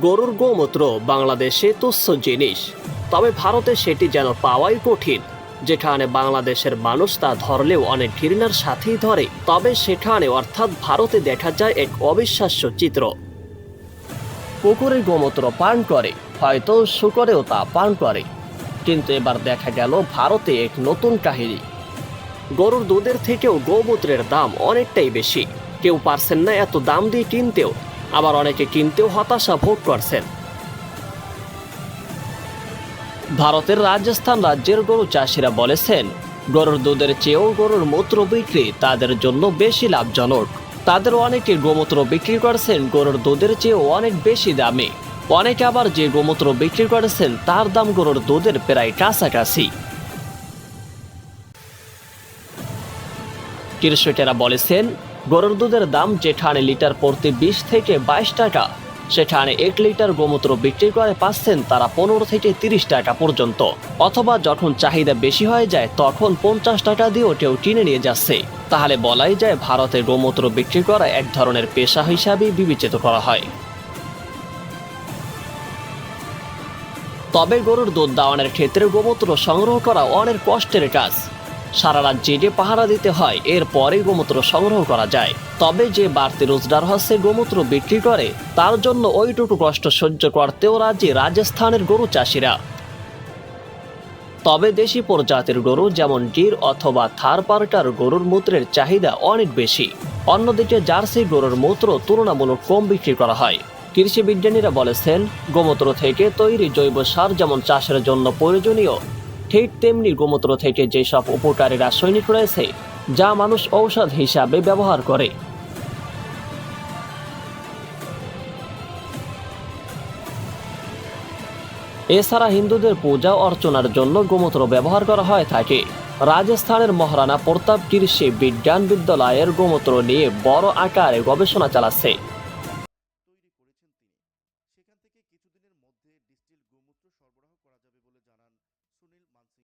গরুর গোমূত্র বাংলাদেশে তুচ্ছ জিনিস। তবে ভারতে সেটি যেন পাওয়াই কঠিন। যেখানে বাংলাদেশের মানুষ তা ধরলেও অনেক ঘৃণার সাথেই ধরে, তবে সেখানে অর্থাৎ ভারতে দেখা যায় এক অবিশ্বাস্য চিত্র। পুকুরের গোমূত্র পান করে, হয়তো শুকরেও তা পান করে। কিন্তু এবার দেখা গেল ভারতে এক নতুন কাহিনী। গরুর দুধের থেকেও গোমূত্রের দাম অনেকটাই বেশি। কেউ পারছেন না এত দাম দিয়ে কিনতেও। আবার অনেকে কিনতেও হতাশা ভোগ করছেন। ভারতের রাজস্থান রাজ্যের গরু চাষিরা বলেছেন, গরুর দুধের চেয়েও গরুর মূত্র বিক্রি তাদের জন্য বেশি লাভজনক। তাদের অনেকে গোমূত্র বিক্রি করছেন, গরুর দুধের চেয়েও অনেক বেশি দামে। অনেকে আবার যে গোমূত্র বিক্রি করেছেন, তার দাম গরুর দুধের প্রায় কাছাকাছি। কৃষকেরা বলেছেন গরুর দুধের দাম যেখানে লিটার প্রতি বিশ থেকে বাইশ টাকা সেখানে এক লিটার গোমূত্র বিক্রি করে পাচ্ছেন তারা পনেরো থেকে তিরিশ টাকা পর্যন্ত। অথবা যখন চাহিদা বেশি হয়ে যায়, তখন পঞ্চাশ টাকা দিয়েও কেউ কিনে নিয়ে যাচ্ছে। তাহলে বলাই যায় ভারতে গোমূত্র বিক্রি করা এক ধরনের পেশা হিসাবেই বিবেচিত করা হয়। তবে গরুর দুধ দাওয়ানোর ক্ষেত্রে গোমূত্র সংগ্রহ করা অনেক কষ্টের কাজ। সারা রাত জেগে পাহারা দিতে হয় এরপরে গোমূত্র সংগ্রহ করা যায়। তবে যে বাড়তি রোজগার হচ্ছে, গোমূত্র বিক্রি করে, তার জন্য ওইটুকু কষ্ট সহ্য করতেও রাজি রাজস্থানের গরু চাষিরা। তবে দেশি প্রজাতির গরু যেমন ডির অথবা থার পার্টার গরুর মূত্রের চাহিদা অনেক বেশি। অন্যদিকে জার্সি গরুর মূত্র তুলনামূলক কম বিক্রি করা হয়। কৃষি বিজ্ঞানীরা বলেছেন, গোমূত্র থেকে তৈরি জৈব সার যেমন চাষের জন্য প্রয়োজনীয় ঠিক তেমনি গোমূত্র থেকে যেসব উপকারী রাসায়নিক রয়েছে, যা মানুষ ঔষধ হিসাবে ব্যবহার করে। এছাড়া হিন্দুদের পূজা অর্চনার জন্য গোমূত্র ব্যবহার করা হয় থাকে। রাজস্থানের মহারানা প্রতাপ কৃষি বিজ্ঞান বিদ্যালয়ের গোমূত্র নিয়ে বড় আকারে গবেষণা চালাচ্ছে।